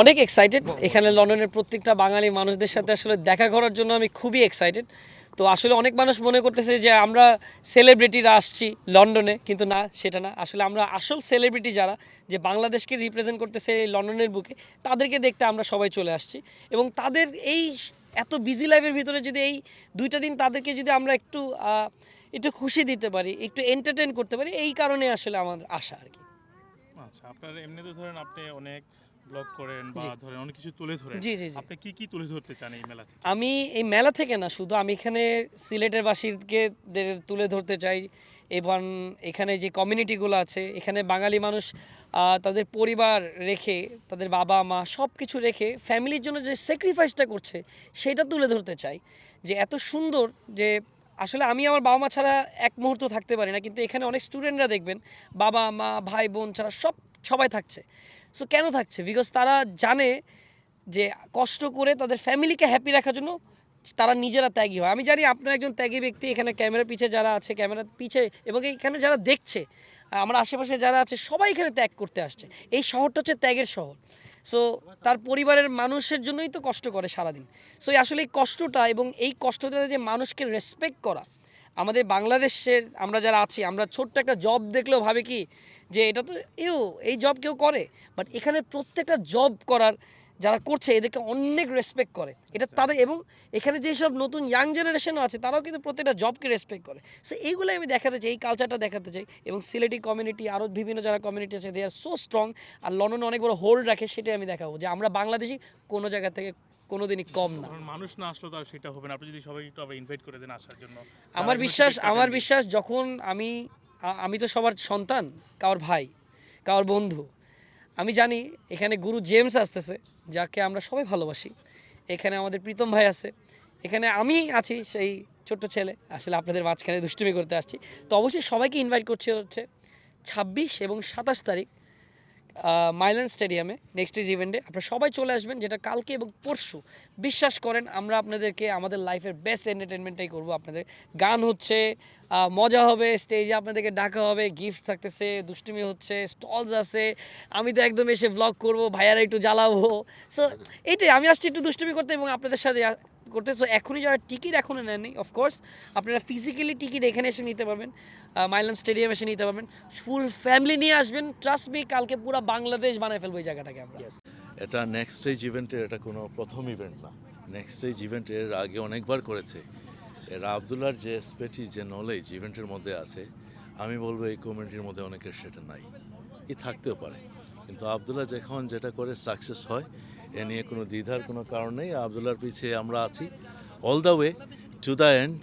অনেক এক্সাইটেড এখানে লন্ডনের প্রত্যেকটা বাঙালি মানুষদের সাথে আসলে দেখা করার জন্য আমি খুবই এক্সাইটেড তো আসলে অনেক মানুষ মনে করতেছে যে আমরা সেলিব্রিটিরা আসছি লন্ডনে কিন্তু না সেটা না। আসলে আমরা আসল সেলিব্রিটি যারা যে বাংলাদেশকে রিপ্রেজেন্ট করতেছে এই লন্ডনের বুকে তাদেরকে দেখতে আমরা সবাই চলে আসছি। এবং তাদের এই এত বিজি লাইফের ভিতরে যদি এই দুইটা দিন তাদেরকে যদি আমরা একটু একটু খুশি দিতে পারি একটু এন্টারটেন করতে পারি এই কারণে আসলে আমাদের আশা আর কি। আচ্ছা আপনার এমনিতে ধরেন আপনি অনেক ব্লগ করেন বা। ধরেন অনেক কিছু তুলে ধরেন জি, জি। আপনি কি কি তুলে ধরতে চান এই মেলা থেকে আমি এই মেলা থেকে না শুধু আমি এখানে সিলেটের বাসীকে তুলে ধরতে চাই এবং এখানে যে কমিউনিটিগুলো আছে এখানে বাঙালি মানুষ তাদের পরিবার রেখে তাদের বাবা মা সব কিছু রেখে ফ্যামিলির জন্য যে স্যাক্রিফাইসটা করছে সেটা তুলে ধরতে চাই যে এত সুন্দর যে আসলে আমি আমার বাবা মা ছাড়া এক মুহূর্ত থাকতে পারি না কিন্তু এখানে অনেক স্টুডেন্টরা দেখবেন বাবা মা ভাই বোন ছাড়া সব সবাই থাকছে সো কেন থাকছে? বিকজ তারা জানে যে কষ্ট করে তাদের ফ্যামিলিকে হ্যাপি রাখার জন্য তারা নিজেরা ত্যাগী হয়। আমি জানি আপনার একজন ত্যাগী ব্যক্তি এখানে ক্যামেরার পিছে যারা আছে ক্যামেরার পিছে এবং এখানে যারা দেখছে, আমার আশেপাশে যারা আছে, সবাই এখানে ত্যাগ করতে আসছে। এই শহরটা হচ্ছে ত্যাগের শহর। সো তার পরিবারের মানুষের জন্যই তো কষ্ট করে সারাদিন। সো আসলে এই কষ্টটা এবং এই কষ্টটা যে মানুষকে রেসপেক্ট করা আমাদের বাংলাদেশের আমরা যারা আছি আমরা ছোট্ট একটা জব দেখলেও ভাবে কি যে এটা তো এও এই জব কেউ করে। বাট এখানে প্রত্যেকটা জব করার যারা করছে এদেরকে অনেক রেসপেক্ট করে। এটা তাদের এবং এখানে যেসব নতুন ইয়াং জেনারেশনও আছে তারাও কিন্তু প্রত্যেকটা জবকে রেসপেক্ট করে। সো এইগুলো আমি দেখাতে চাই এই কালচারটা দেখাতে চাই এবং সিলেটি কমিউনিটি আরও বিভিন্ন যারা কমিউনিটি আছে দে আর সো স্ট্রং আর লন্ডনে অনেক বড় হোল্ড রাখে সেটাই আমি দেখাবো যে আমরা বাংলাদেশি কোনো জায়গা থেকে কোনোদিনই কম না। মানুষ না আসলে তো সেটা হবে না। আপনি যদি সবাইকে একটু আবার ইনভাইট করে দেন আসার জন্য। আমার বিশ্বাস আমার বিশ্বাস যখন আমি আমি তো সবার সন্তান কারোর ভাই কারোর বন্ধু। আমি জানি এখানে গুরু জেমস আসতেছে যাকে আমরা সবাই ভালোবাসি। এখানে আমাদের প্রীতম ভাই আছে। এখানে আমি আছি সেই ছোট্ট ছেলে। আসলে আপনাদের মাঝখানে দুষ্টুমি করতে আসছি। তো অবশ্যই সবাইকে ইনভাইট করছে হচ্ছে ছাব্বিশ এবং সাতাশ তারিখ মাইল্যান্ড স্টেডিয়ামে নেক্সট ইজ ইভেন্টে আপনারা সবাই চলে আসবেন, যেটা কালকে এবং পরশু। বিশ্বাস করেন, আমরা আপনাদেরকে আমাদের লাইফের বেস্ট এন্টারটেনমেন্টটাই করব। আপনাদের গান হচ্ছে মজা হবে স্টেজে আপনাদেরকে ডাকা হবে গিফট থাকতেছে, দুষ্টুমি হচ্ছে স্টলস আছে। আমি তো একদম এসে ব্লগ করব, ভাইয়ারা একটু জ্বালাবো। সো এইটাই, আমি আসছি একটু দুষ্টুমি করতে এবং আপনাদের সাথে করতে সো এখনই যারা টিকিট এখনও নেননি অফকোর্স আপনারা ফিজিক্যালি টিকিট এখানে এসে নিতে পারবেন। মাইলাম স্টেডিয়াম এসে নিতে পারবেন। ফুল ফ্যামিলি নিয়ে আসবেন। ট্রাস্ট মি কালকে পুরো বাংলাদেশ বানায় ফেলব এই জায়গাটাকে আমরা। এটা নেক্সট স্টেজ ইভেন্টের এটা কোনো প্রথম ইভেন্ট না। নেক্সট স্টেজ ইভেন্ট এর আগে অনেকবার করেছে। এরা আবদুল্লার যে স্পেটি যে নলেজ ইভেন্টের মধ্যে আছে, আমি বলব এই কমিউনিটির মধ্যে অনেকের সেটা নাই। কি থাকতেও পারে। কিন্তু আবদুল্লাহ যখন যেটা করে সাকসেস হয় এ নিয়ে কোনো দ্বিধার কোনো কারণ নেই। আবদুল্লার পিছিয়ে আমরা আছি। All the way to the end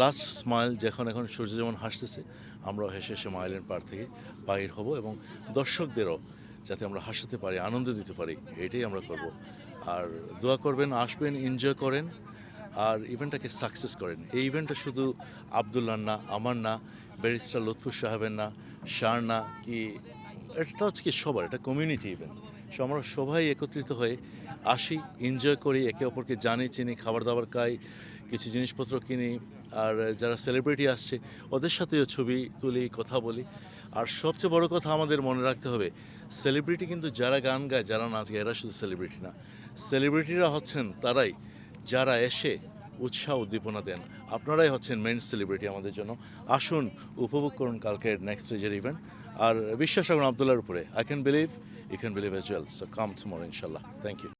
last smile যখন এখন সূর্য যেমন হাসতেছে, আমরাও হেসে হেসে মাইলের পার থেকে বাহির হব এবং দর্শকদেরও যাতে আমরা হাসাতে পারি, আনন্দ দিতে পারি, এটাই আমরা করব। আর দোয়া করবেন, আসবেন এনজয় করেন আর ইভেন্টটাকে সাকসেস করেন। এই ইভেন্টটা শুধু আবদুল্লার না, আমার না ব্যারিস্টার লুৎফুর সাহেবের না শার না, কি, এটা হচ্ছে কি সবার, এটা কমিউনিটি ইভেন্ট আমরা সবাই একত্রিত হয়ে আসি এনজয় করি, একে অপরকে জানি, চিনি খাবার দাবার খাই, কিছু জিনিসপত্র কিনি, আর যারা সেলিব্রিটি আসছে, ওদের সাথেও ছবি তুলি, কথা বলি। আর সবচেয়ে বড় কথা আমাদের মনে রাখতে হবে সেলিব্রিটি কিন্তু যারা গান গায়, যারা নাচ গায়, এরা শুধু সেলিব্রিটি না। সেলিব্রিটিরা হচ্ছেন তারাই, যারা এসে উৎসাহ উদ্দীপনা দেন। আপনারাই হচ্ছেন মেন সেলিব্রিটি আমাদের জন্য। আসুন, উপভোগ করুন কালকের নেক্সট স্টেজের ইভেন্ট আর বিশ্বাস রাখুন আবদুল্লার উপরে। I can believe you can believe as well. So come tomorrow, inshallah. Thank you.